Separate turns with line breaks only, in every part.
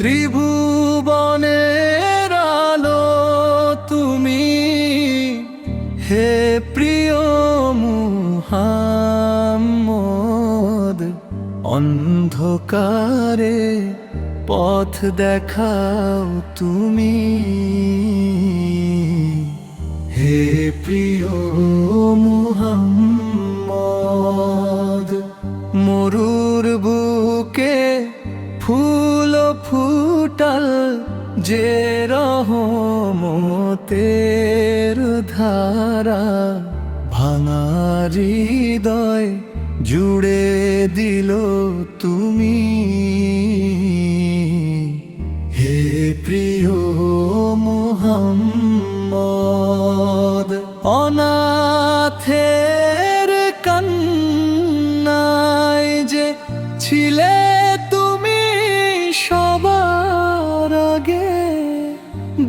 ত্রিভুবনের আলো তুমি। হে প্রিয় মুহাম্মদ অন্ধকারে পথ দেখাও তুমি। ফুল ফুটাল যে রহমতের ধারা ভাঙা হৃদয় জুড়ে দিল তুমি। হে প্রিয় মোহাম্মদ অনাথের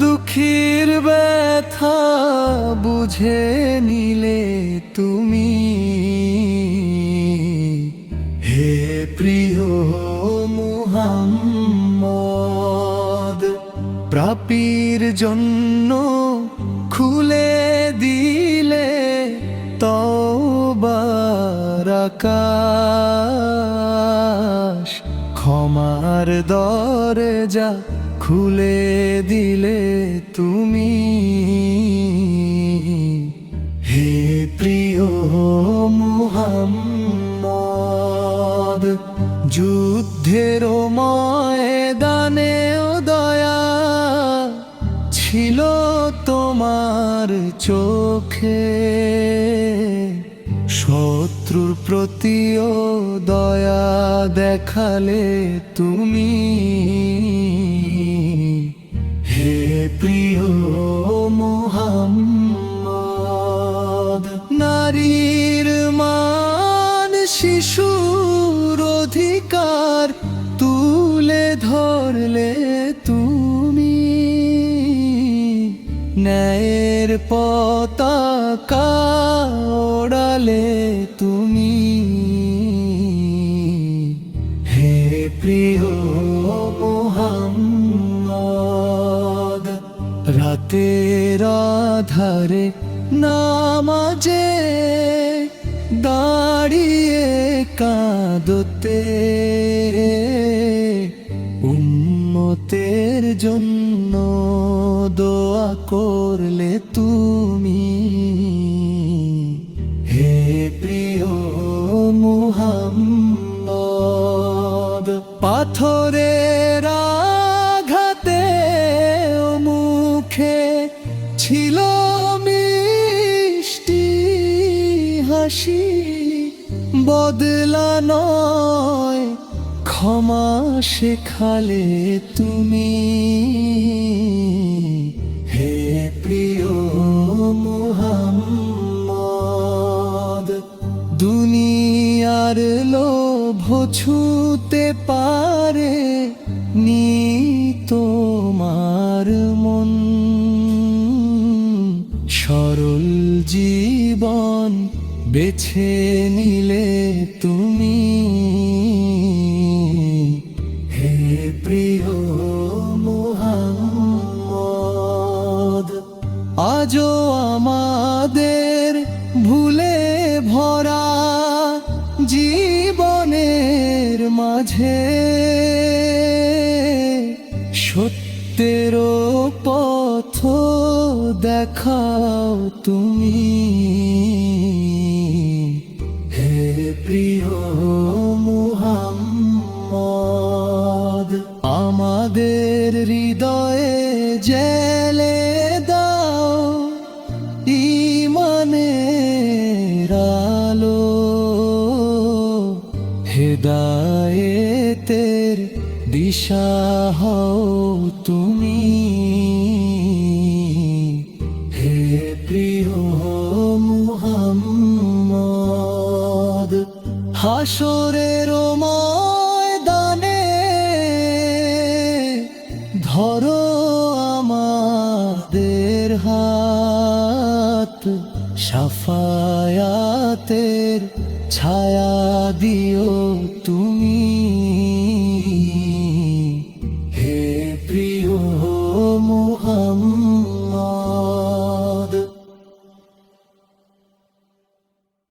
দুঃখীর ব্যথা বুঝে নিলে তুমি। হে প্রিয় মুহাম্মদ প্রাপীর জন্য খুলে দিলে তওবার খুলে দিলে তুমি। হে প্রিয় মুহাম্মদ, যুদ্ধের ময়দানে দয়া ছিল তোমার চোখে। শত্রুর প্রতিও দয়া দেখালে তুমি। প্রিয় মোহাম্মদ নারীর মান শিশুর অধিকার তুলে ধরলে তুমি। ন্যায়ের পতাকা ওড়ালে তুমি। রাতের আধারে নামাজে দাঁড়িয়ে কাঁদতে। উম্মতের জন্য দোয়া করলে তুমি। হে প্রিয় মুহাম্মদ পাথরের হাসি বদলা নয়, ক্ষমা শেখালে তুমি। হে প্রিয় মুহাম্মদ, দুনিয়ার লোভ ছুতে পারে নি তোমার মন। সরল জীবন বেছে নিলে তুমি। হে প্রিয় মোহাম্মদ, আজও আমাদের ভুলে ভরা জীবনের মাঝে। সত্যের পথ দেখাও তুমি। জেলে দাও ইমানের আলো। হেদায়েতের দিশা হও তুমি। হে প্রিয় মুহাম্মদ হাসরের ময়দানে ধরো আমাদের হাত সাফায়াতের ছায়া দিও।